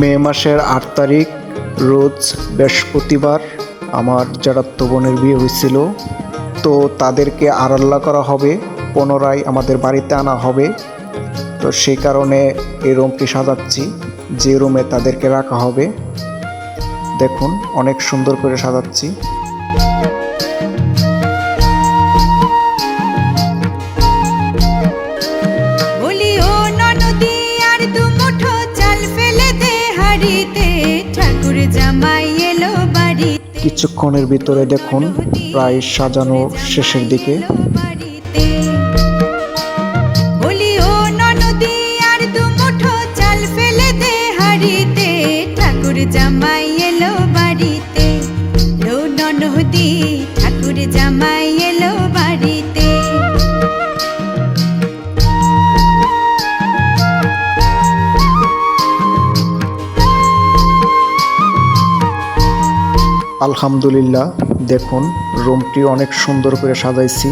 মে মাসের আট তারিখ, রোজ বৃহস্পতিবার আমার জারাত্ম বোনের বিয়ে হয়েছিল, তো তাদেরকে আড়াল্লা করা হবে, পুনরায় আমাদের বাড়িতে আনা হবে। তো সেই কারণে এই রুমটি সাজাচ্ছি, যে রুমে তাদেরকে রাখা হবে। দেখুন, অনেক সুন্দর করে সাজাচ্ছি। দে ঠাকুর জামাই এলো বাড়িতে। কিছুক্ষণের ভিতরে দেখুন প্রায় সাজানো শেষের দিকে। বলি ও ননদি আর চাল ফেলে দে হাড়িতে। জামাই এলো বাড়িতে। লো ননদি ঠাকুর জামাই আলহামদুলিল্লাহ দেখুন রুমটি অনেক সুন্দর করে সাজাইছি।